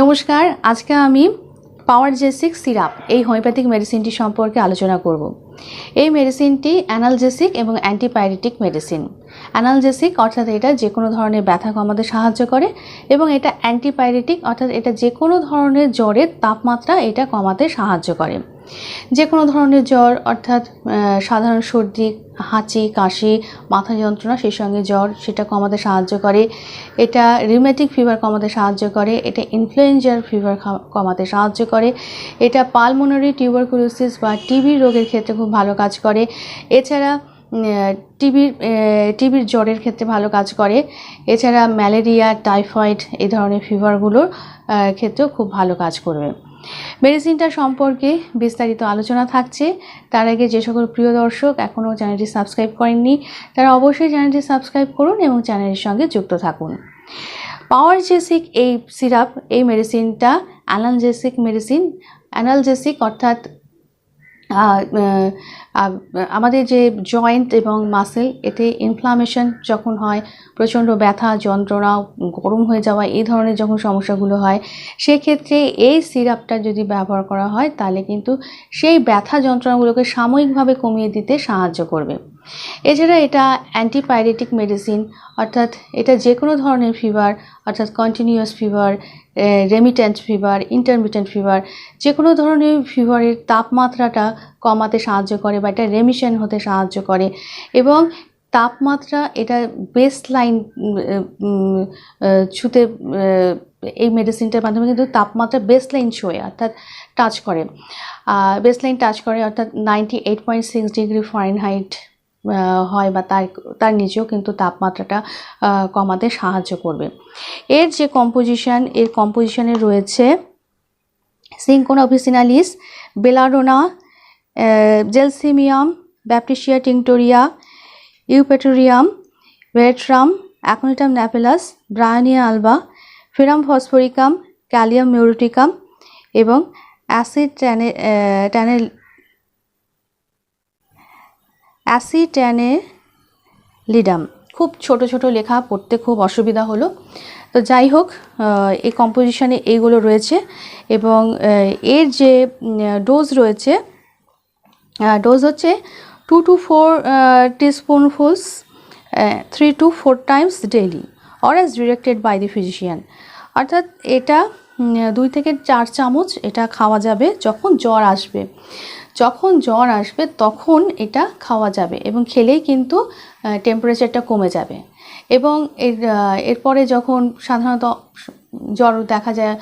নমস্কার, আজকে আমি পাওয়ার জেসিক সিরাপ এই হোমিওপ্যাথিক মেডিসিনটি সম্পর্কে আলোচনা করব। এই মেডিসিনটি অ্যানালজেসিক এবং অ্যান্টিপাইরেটিক মেডিসিন অ্যানালজেসিক অর্থাৎ এটা যে কোনো ধরনের ব্যথা কমাতে সাহায্য করে এবং এটা অ্যান্টিপাইরেটিক অর্থাৎ এটা যে কোনো ধরনের জ্বরের তাপমাত্রা এটা কমাতে সাহায্য করে। যে কোনো ধরনের জ্বর, অর্থাৎ সাধারণ সর্দি, হাঁচি, কাশি, মাথা যন্ত্রণা, সেই সঙ্গে জ্বর, সেটা কমাতে সাহায্য করে। এটা রিমেটিক ফিভার কমাতে সাহায্য করে, এটা ইনফ্লুয়েঞ্জার ফিভার কমাতে সাহায্য করে। এটা পালমোনারি টিউবারকুলোসিস বা টিবি রোগের ক্ষেত্রে খুব ভালো কাজ করে। এছাড়া টিবির টিবির জ্বরের ক্ষেত্রে ভালো কাজ করে। এছাড়া, ম্যালেরিয়া, টাইফয়েড, এই ধরনের ফিভারগুলোর ক্ষেত্রেও খুব ভালো কাজ করবে। মেডিসিনটা সম্পর্কে বিস্তারিত আলোচনা থাকছে। তার আগে যে সকল প্রিয় দর্শক এখনও চ্যানেলটি সাবস্ক্রাইব করেননি, তারা অবশ্যই চ্যানেলটি সাবস্ক্রাইব করুন এবং চ্যানেলের সঙ্গে যুক্ত থাকুন। পাওয়ার জেসিক এই সিরাপ এই মেডিসিনটা অ্যানালজেসিক মেডিসিন অ্যানালজেসিক অর্থাৎ আমাদের যে জয়েন্ট এবং মাসেল এতে ইনফ্লামেশন যখন হয়, প্রচণ্ড ব্যথা, যন্ত্রণা, গরম হয়ে যাওয়া, এই ধরনের যখন সমস্যাগুলো হয়, সেক্ষেত্রে এই সিরাপটা যদি ব্যবহার করা হয়, তাহলে কিন্তু সেই ব্যথা যন্ত্রণাগুলোকে সাময়িকভাবে কমিয়ে দিতে সাহায্য করবে। এছাড়া এটা অ্যান্টিপাইরেটিক মেডিসিন অর্থাৎ এটা যে কোনো ধরনের ফিভার অর্থাৎ continuous fever remittent fever intermittent fever যে কোনো ধরনের ফিভারের তাপমাত্রাটা কমাতে সাহায্য করে বা এটা রেমিশন হতে সাহায্য করে। এবং তাপমাত্রা এটা বেস্ট লাইন ছুতে এই মেডিসিনটার মাধ্যমে কিন্তু তাপমাত্রা বেস্ট লাইন ছোঁয় অর্থাৎ টাচ করে। বেস্ট লাইন টাচ করে, অর্থাৎ ninety eight point six degree Fahrenheit হয় বা তার তার নিচেও কিন্তু তাপমাত্রাটা কমাতে সাহায্য করবে। এর যে কম্পোজিশন এর কম্পোজিশনে রয়েছে cinchona officinalis belladonna gelsemium baptisia tinctoria eupatorium veratrum aconitum napellus bryonia alba ferrum phosphoricum kalium muriaticum এবং অ্যাসিড ট্যানে ট্যানেল অ্যাসিট্যানে লিডাম। খুব ছোট ছোট লেখা, পড়তে খুব অসুবিধা হলো। তো যাই হোক এই কম্পোজিশনে এইগুলো রয়েছে এবং এর যে ডোজ রয়েছে ডোজ হচ্ছে two to four teaspoonfuls three to four times daily or as directed by the physician অর্থাৎ এটা দুই থেকে চার চামচ এটা খাওয়া যাবে যখন জ্বর আসবে। যখন জ্বর আসবে তখন এটা খাওয়া যাবে এবং খেলেই কিন্তু টেম্পারেচারটা কমে যাবে। এবং এর এরপরে যখন সাধারণত জ্বর দেখা যায়,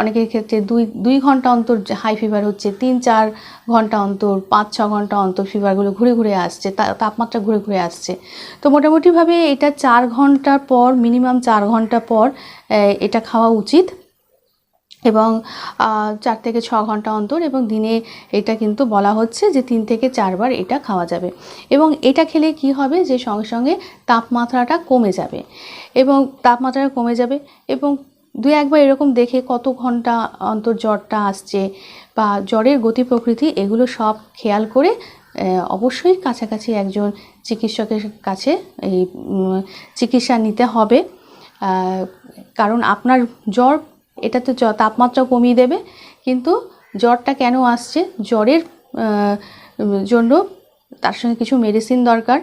অনেকের ক্ষেত্রে দুই দুই ঘণ্টা অন্তর হাই ফিভার হচ্ছে, তিন, চার ঘণ্টা অন্তর, পাঁচ, ছ ঘণ্টা অন্তর ফিভারগুলো ঘুরে ঘুরে আসছে তাপমাত্রা ঘুরে ঘুরে আসছে। তো মোটামুটিভাবে এটা চার ঘণ্টার পর মিনিমাম চার ঘণ্টা পর এটা খাওয়া উচিত। এবং চার থেকে ছ ঘণ্টা অন্তর এবং দিনে এটা কিন্তু বলা হচ্ছে যে তিন থেকে চারবার এটা খাওয়া যাবে। এবং এটা খেলে কি হবে যে সঙ্গে সঙ্গে তাপমাত্রাটা কমে যাবে। এবং তাপমাত্রাটা কমে যাবে এবং দু একবার এরকম দেখে কত ঘণ্টা অন্তর জ্বরটা আসছে বা জ্বরের গতি প্রকৃতি এগুলো সব খেয়াল করে অবশ্যই কাছাকাছি একজন চিকিৎসকের কাছে এই চিকিৎসা নিতে হবে। কারণ আপনার জ্বর এটা তো তাপমাত্রা কমিয়ে দেবে, কিন্তু জ্বরটা কেন আসছে? জ্বরের জন্য তার সঙ্গে কিছু মেডিসিন দরকার।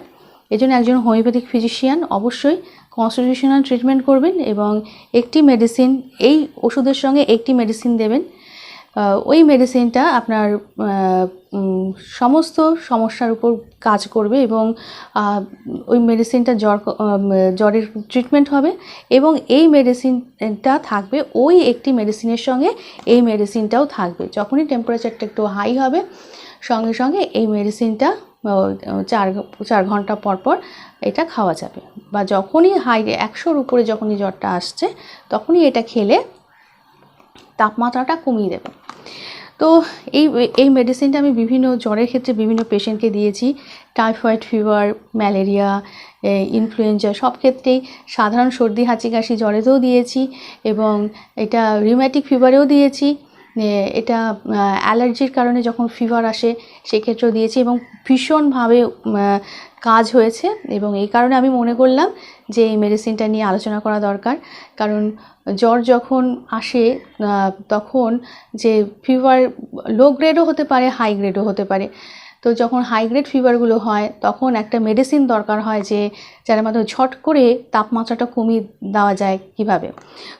এজন্য একজন হোমিওপ্যাথিক ফিজিশিয়ান অবশ্যই কনস্টিটিউশনাল ট্রিটমেন্ট করবেন এবং একটি মেডিসিন এই ওষুধের সঙ্গে একটি মেডিসিন দেবেন। ওই মেডিসিনটা আপনার সমস্ত সমস্যার উপর কাজ করবে এবং ওই মেডিসিনটা জ্বর জ্বরের ট্রিটমেন্ট হবে এবং এই মেডিসিনটা থাকবে, ওই একটি মেডিসিনের সঙ্গে এই মেডিসিনটাও থাকবে। যখনই টেম্পারেচারটা একটু হাই হবে, সঙ্গে সঙ্গে এই মেডিসিনটা চার চার ঘণ্টা পর পর এটা খাওয়া যাবে। বা যখনই হাই একশোর উপরে যখনই জ্বরটা আসছে, তখনই এটা খেলে তাপমাত্রাটা কমিয়ে দেবে। তো এই এই মেডিসিনটা আমি বিভিন্ন জ্বরের ক্ষেত্রে বিভিন্ন পেশেন্টকে দিয়েছি। টাইফয়েড ফিভার ম্যালেরিয়া ইনফ্লুয়েঞ্জা সব ক্ষেত্রেই সাধারণ সর্দি, হাঁচি, কাশি জ্বরেতেও দিয়েছি এবং এটা রিউম্যাটিক ফিভারেও দিয়েছি। এটা অ্যালার্জির কারণে যখন ফিভার আসে সেক্ষেত্রেও দিয়েছি এবং ভীষণভাবে কাজ হয়েছে এবং এই কারণে আমি মনে করলাম যে এই মেডিসিনটা নিয়ে আলোচনা করা দরকার। কারণ জ্বর যখন আসে তখন যে ফিভার লো গ্রেডও হতে পারে হাই গ্রেডও হতে পারে। তো যখন হাই গ্রেড ফিভারগুলো হয়, তখন একটা মেডিসিন দরকার হয় যে, যার মাধ্যমে ঝট করে তাপমাত্রাটা কমিয়ে দেওয়া যায় কীভাবে।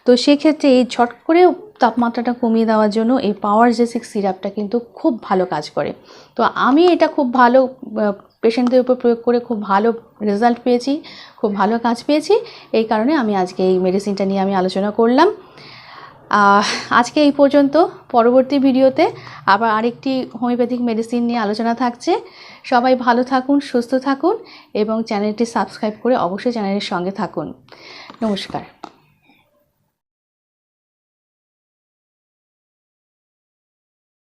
তো সেক্ষেত্রে এই ঝট করে তাপমাত্রাটা কমিয়ে দেওয়ার জন্য এই পাওয়ার জেসিক সিরাপটা কিন্তু খুব ভালো কাজ করে। তো আমি এটা খুব ভালো পেশেন্টদের উপর প্রয়োগ করে খুব ভালো রেজাল্ট পেয়েছি, খুব ভালো কাজ পেয়েছি। এই কারণে আমি আজকে এই মেডিসিনটা নিয়ে আমি আলোচনা করলাম। আজকে এই পর্যন্ত। পরবর্তী ভিডিওতে আবার আরেকটি হোমিওপ্যাথিক মেডিসিন নিয়ে আলোচনা থাকছে। সবাই ভালো থাকুন, সুস্থ থাকুন এবং চ্যানেলটি সাবস্ক্রাইব করে অবশ্যই চ্যানেলের সঙ্গে থাকুন। নমস্কার।